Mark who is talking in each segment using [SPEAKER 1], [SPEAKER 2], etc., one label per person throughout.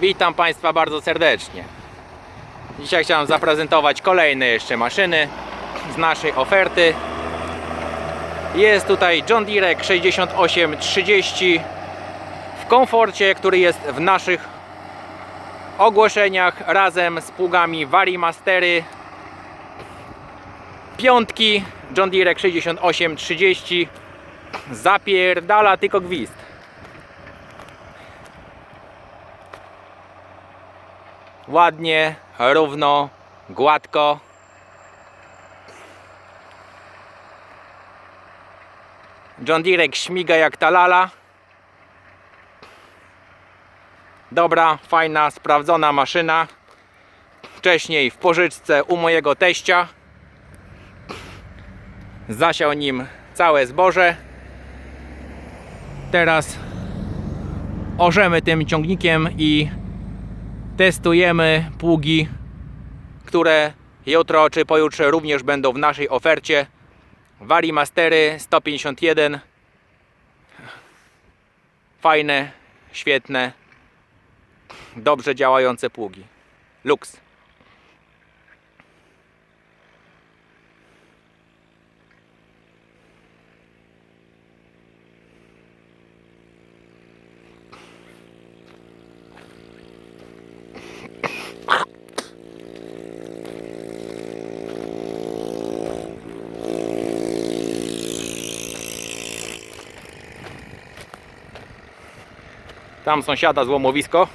[SPEAKER 1] Witam Państwa bardzo serdecznie. Dzisiaj chciałem zaprezentować kolejne jeszcze maszyny z naszej oferty. Jest tutaj John Deere 6830 w komforcie, który jest w naszych ogłoszeniach razem z pługami Varimastery piątki John Deere 6830 zapierdala tylko gwizd. Ładnie, równo, gładko. John Deere śmiga jak ta lala. Dobra, fajna, sprawdzona maszyna. Wcześniej w pożyczce u mojego teścia. Zasiał nim całe zboże. Teraz orzemy tym ciągnikiem i testujemy pługi, które jutro czy pojutrze również będą w naszej ofercie. Varimastery 151. Fajne, świetne, dobrze działające pługi. Lux. Tam sąsiada złomowisko.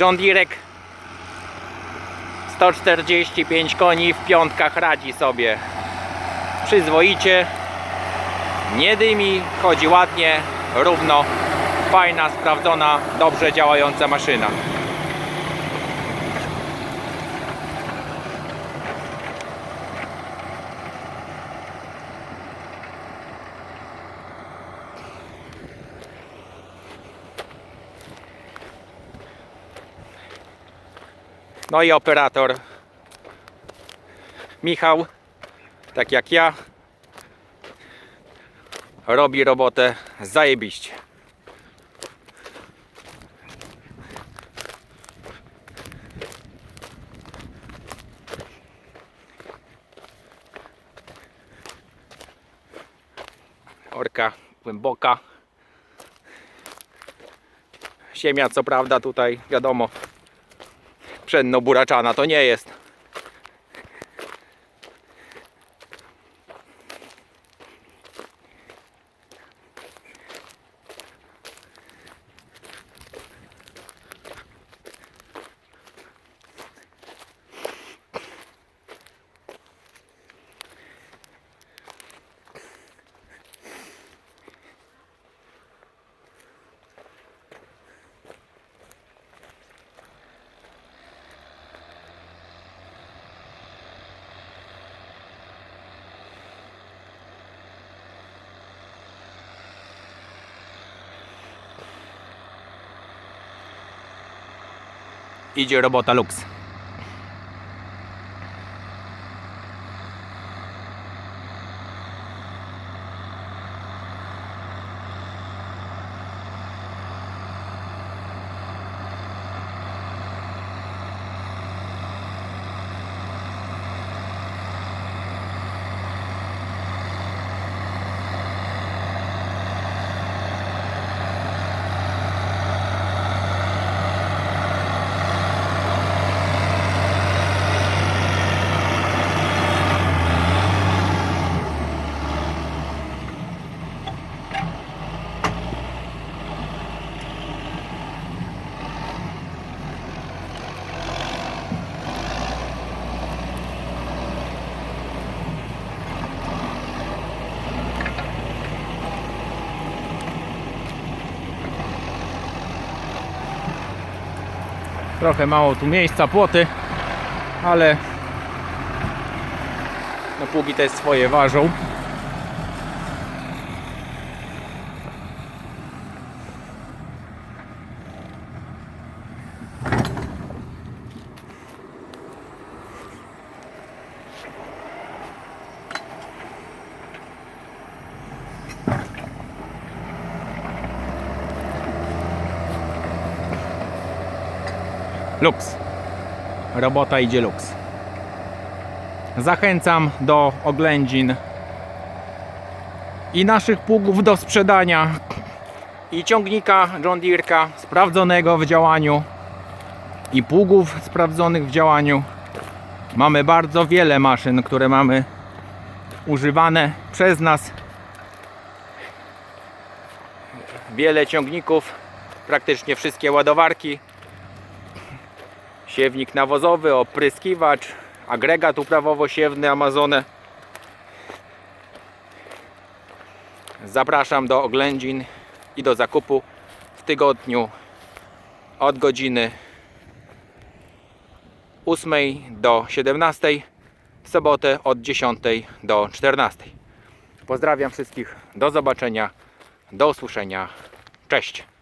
[SPEAKER 1] John Deere 145 koni w piątkach radzi sobie. Przyzwoicie. Nie dymi, chodzi ładnie, równo. Fajna, sprawdzona, dobrze działająca maszyna No i operator Michał, tak jak ja, robi robotę zajebiście. Orka głęboka. Ziemia co prawda tutaj wiadomo pszenno buraczana to nie jest. Idzie robota luks. Trochę mało tu miejsca, płoty, ale no pługi te swoje ważą. Luks. Robota idzie luks. Zachęcam do oględzin i naszych pługów do sprzedania i ciągnika John Deere'ka sprawdzonego w działaniu i pługów sprawdzonych w działaniu. Mamy bardzo wiele maszyn, które mamy używane przez nas. Wiele ciągników, praktycznie wszystkie ładowarki. Siewnik nawozowy, opryskiwacz, agregat uprawowo-siewny Amazonę. Zapraszam do oględzin i do zakupu w tygodniu od godziny 8 do 17, w sobotę od 10 do 14. Pozdrawiam wszystkich, do zobaczenia, do usłyszenia, cześć.